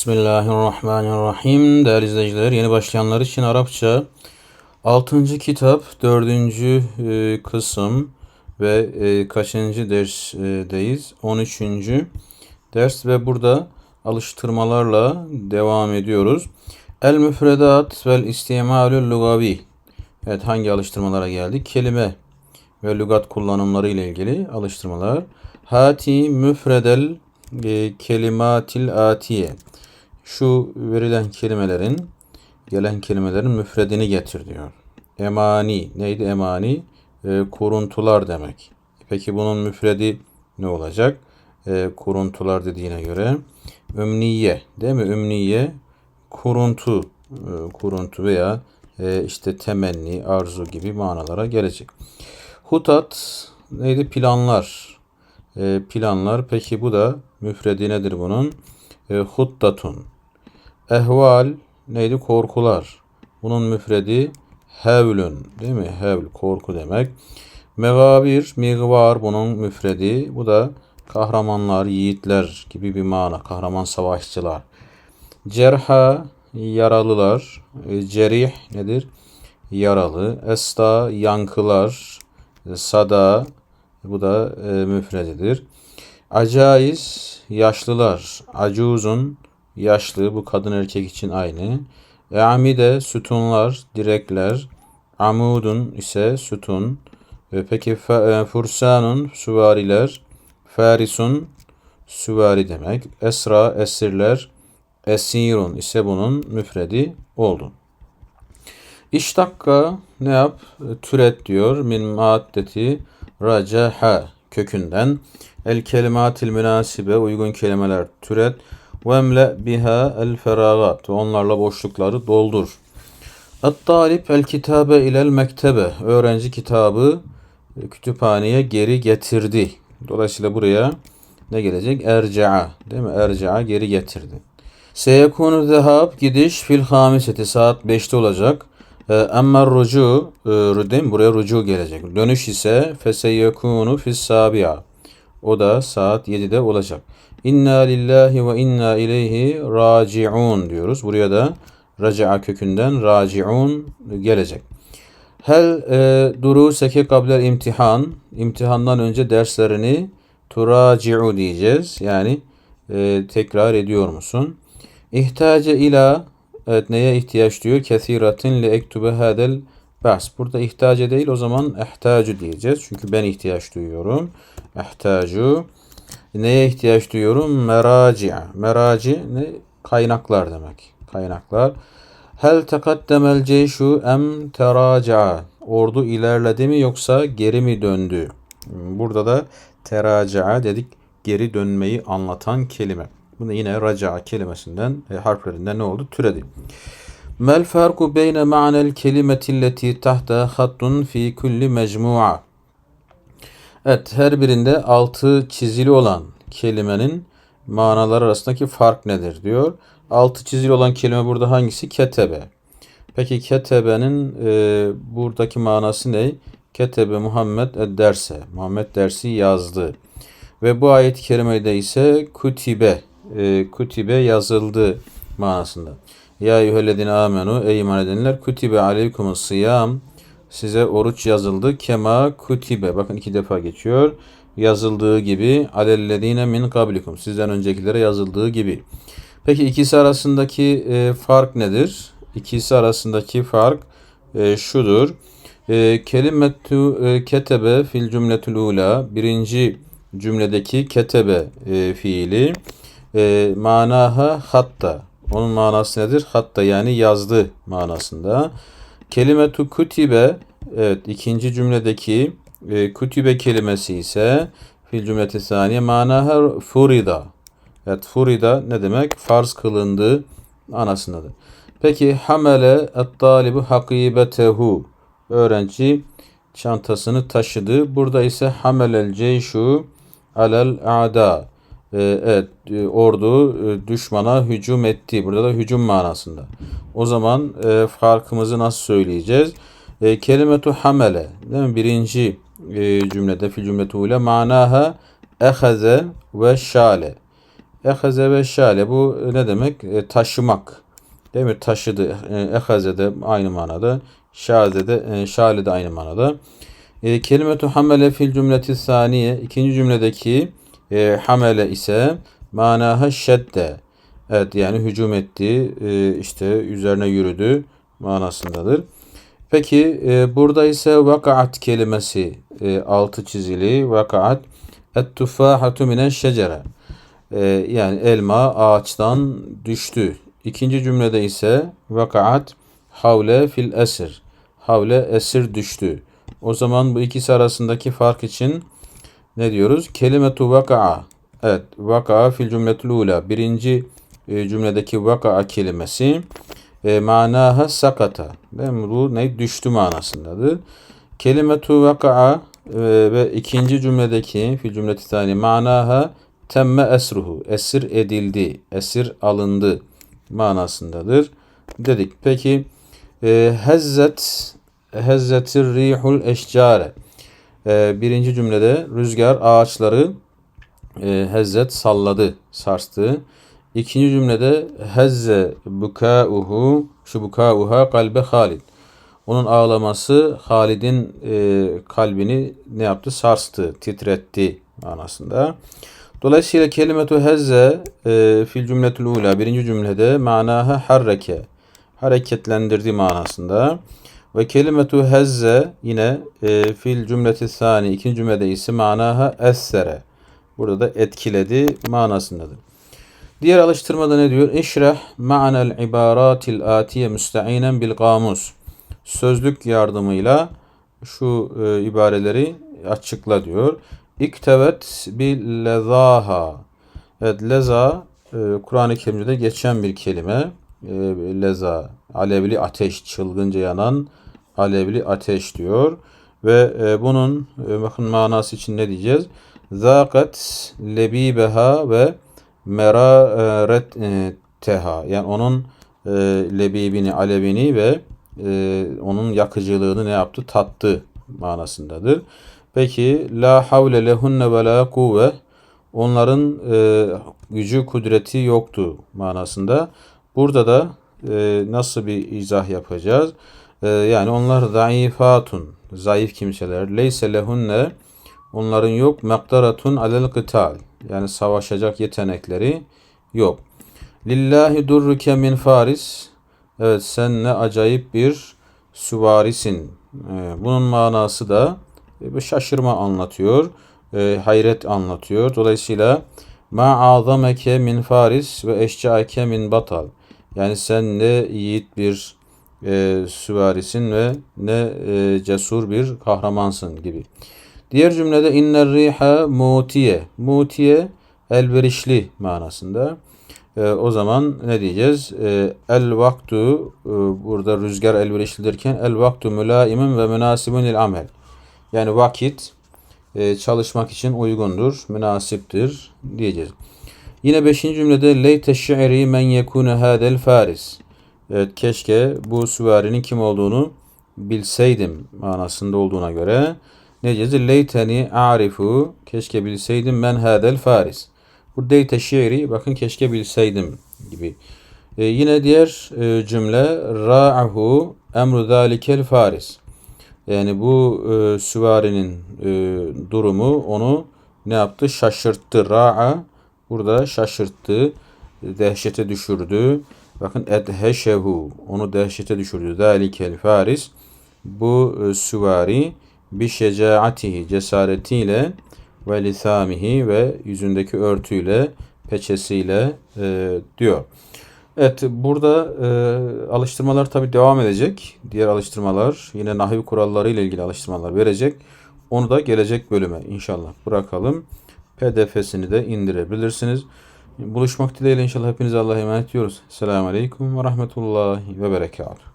Bismillahirrahmanirrahim. Değerli izleyiciler, yeni başlayanlar için Arapça 6. kitap 4. kısım ve e, kaçıncı dersdeyiz? 13. ders ve burada alıştırmalarla devam ediyoruz. El müfredat vel istimalül lugavi. Evet hangi alıştırmalara geldik? Kelime ve lügat kullanımları ile ilgili alıştırmalar. Hati müfredel e, kelimatil atiye şu verilen kelimelerin gelen kelimelerin müfredini getir diyor. Emani neydi emani? E, kuruntular demek. Peki bunun müfredi ne olacak? E, kuruntular dediğine göre ümniye değil mi? Ümniye kuruntu e, kuruntu veya e, işte temenni, arzu gibi manalara gelecek. Hutat neydi? Planlar. E, planlar. Peki bu da müfredi nedir bunun? E, huttatun. Ehval neydi? Korkular. Bunun müfredi hevlün değil mi? Hevl korku demek. Megabir, migvar bunun müfredi. Bu da kahramanlar, yiğitler gibi bir mana. Kahraman savaşçılar. Cerha yaralılar. E, cerih nedir? Yaralı. Esta yankılar. E, sada bu da e, müfredidir. Acaiz yaşlılar. Acuzun yaşlı bu kadın erkek için aynı. E amide sütunlar, direkler. Amudun ise sütun. E, peki fursanun süvariler. Farisun süvari demek. Esra esirler. Esirun ise bunun müfredi oldu. İştakka ne yap? Türet diyor. Min maddeti racaha kökünden. El kelimatil münasibe uygun kelimeler türet. Vemle biha el feragat. Onlarla boşlukları doldur. Et-talip el kitabe ilel mektebe. Öğrenci kitabı e, kütüphaneye geri getirdi. Dolayısıyla buraya ne gelecek? Erca'a. Değil mi? Erca'a geri getirdi. Seyekunu zehab gidiş fil hamiseti saat 5'te olacak. Emmer rucu e, değil Buraya rucu gelecek. Dönüş ise feseyekunu fis sabi'a. O da saat 7'de olacak. İnna lillahi ve inna ileyhi raciun diyoruz. Buraya da raca'a kökünden raciun gelecek. Hel e, duruseke kablel imtihan. İmtihandan önce derslerini turaci'u diyeceğiz. Yani e, tekrar ediyor musun? İhtace ila evet neye ihtiyaç diyor? Kesiratin li ektube hadel bas. Burada ihtace değil o zaman ihtacu diyeceğiz. Çünkü ben ihtiyaç duyuyorum. İhtacu. Neye ihtiyaç duyuyorum? Meraci. Meraci ne? Kaynaklar demek. Kaynaklar. Hel tekaddemel ceyşu em teraca. Ordu ilerledi mi yoksa geri mi döndü? Burada da teraca dedik. Geri dönmeyi anlatan kelime. Bunu yine raca kelimesinden, e, harflerinden ne oldu? Türedi. Mel farku beyne ma'nel kelimeti tahta hattun fi kulli mecmu'a. Evet her birinde altı çizili olan kelimenin manalar arasındaki fark nedir diyor. Altı çizili olan kelime burada hangisi? Ketebe. Peki ketebenin e, buradaki manası ne? Ketebe Muhammed derse. Muhammed dersi yazdı. Ve bu ayet-i kerimede ise kutibe, e, kutibe yazıldı manasında. Ya eyyühellezine amenu ey iman edenler kutibe aleykumus sıyam size oruç yazıldı. Kema kutibe. Bakın iki defa geçiyor. Yazıldığı gibi alellezine min kablikum. Sizden öncekilere yazıldığı gibi. Peki ikisi arasındaki e, fark nedir? İkisi arasındaki fark e, şudur. E, kelimetu e, ketebe fil cümletül ula. Birinci cümledeki ketebe e, fiili. E, manaha hatta. Onun manası nedir? Hatta yani yazdı manasında. Kelimetu kutibe evet ikinci cümledeki e, kutibe kelimesi ise fil cümleti saniye manaha furida. Evet furida ne demek? Farz kılındı anasındadır. Peki hamele et-talibu hakibetehu. Öğrenci çantasını taşıdı. Burada ise hamelel ceyşu alel a'da. Ee, evet e, ordu e, düşmana hücum etti. Burada da hücum manasında. O zaman e, farkımızı nasıl söyleyeceğiz? E, kelimetu hamele değil mi? Birinci cümlede fil cümletule manaha ehaze ve şale. Ehaze ve şale bu ne demek? Taşımak. Değil mi? Taşıdı. E, de aynı manada. Şaze de, şale de aynı manada. E, kelimetu hamele fil cümleti saniye. ikinci cümledeki e, hamele ise manaha şedde. Evet yani hücum etti, e, işte üzerine yürüdü manasındadır. Peki e, burada ise vakaat kelimesi e, altı çizili vakaat et tufahatu minen şecere. E, yani elma ağaçtan düştü. İkinci cümlede ise vakaat havle fil esir. Havle esir düştü. O zaman bu ikisi arasındaki fark için ne diyoruz? Kelimetu vaka'a. Evet, vaka'a fil cümletul ula. Birinci e, cümledeki vaka'a kelimesi e, manaha sakata. Değil? Bu ne? Düştü manasındadır. Kelimetu vaka'a e, ve ikinci cümledeki fil cümleti tani manaha temme esruhu. Esir edildi, esir alındı manasındadır. Dedik. Peki e, hezzet hezzetir rihul eşcare. E, birinci cümlede rüzgar ağaçları e, hezzet salladı, sarstı. İkinci cümlede hezze bukauhu şu bukauha kalbe Halid. Onun ağlaması Halid'in e, kalbini ne yaptı? Sarstı, titretti manasında. Dolayısıyla kelimetu hezze e, fil cümletul ula birinci cümlede manaha harreke hareketlendirdi manasında. Ve kelimetu hezze yine e, fil cümleti sani ikinci cümlede ise manaha essere. Burada da etkiledi manasındadır. Diğer alıştırmada ne diyor? İşrah ma'nel ibaratil atiye müsteinen bil kamus. Sözlük yardımıyla şu e, ibareleri açıkla diyor. İktevet bil lezaha. Evet leza e, Kur'an-ı Kerim'de geçen bir kelime. E, leza alevli ateş çılgınca yanan alevli ateş diyor. Ve e, bunun e, bakın manası için ne diyeceğiz? Zakat lebibeha ve meraret e, teha. Yani onun e, lebibini, alevini ve e, onun yakıcılığını ne yaptı? Tattı manasındadır. Peki la havle lehunne ve la kuvve onların e, gücü kudreti yoktu manasında. Burada da e, nasıl bir izah yapacağız? E, yani onlar zayıfatun, zayıf kimseler. Leyse lehunne onların yok mektaratun alel kıtal. Yani savaşacak yetenekleri yok. Lillahi durruke min faris. Evet sen ne acayip bir süvarisin. E, bunun manası da e, şaşırma anlatıyor. E, hayret anlatıyor. Dolayısıyla ma azameke min faris ve eşcaake min batal. Yani sen ne yiğit bir e, süvarisin ve ne e, cesur bir kahramansın gibi. Diğer cümlede inner riha mutiye. Mutiye elverişli manasında. E, o zaman ne diyeceğiz? E, el vaktu e, burada rüzgar elverişlidirken el vaktu mülaimin ve münasibun il amel. Yani vakit e, çalışmak için uygundur, münasiptir diyeceğiz. Yine beşinci cümlede leyte şi'ri men yekune hadel faris. Evet keşke bu süvarinin kim olduğunu bilseydim manasında olduğuna göre ne diyeceğiz? Leyteni a'rifu keşke bilseydim men hadel faris. Bu leyte şi'ri bakın keşke bilseydim gibi. E, yine diğer e, cümle ra'ahu emru zalikel faris. Yani bu e, süvarinin e, durumu onu ne yaptı? Şaşırttı. Ra'a burada şaşırttı, dehşete düşürdü. Bakın edheşehu onu dehşete düşürdü. Zalikel faris bu e, süvari bir şecaatihi cesaretiyle ve lisamihi ve yüzündeki örtüyle peçesiyle e, diyor. Evet burada e, alıştırmalar tabi devam edecek. Diğer alıştırmalar yine nahiv kuralları ile ilgili alıştırmalar verecek. Onu da gelecek bölüme inşallah bırakalım. PDF'sini de indirebilirsiniz. Buluşmak dileğiyle inşallah hepinize Allah'a emanet ediyoruz. Selamun Aleyküm ve Rahmetullahi ve Berekatuhu.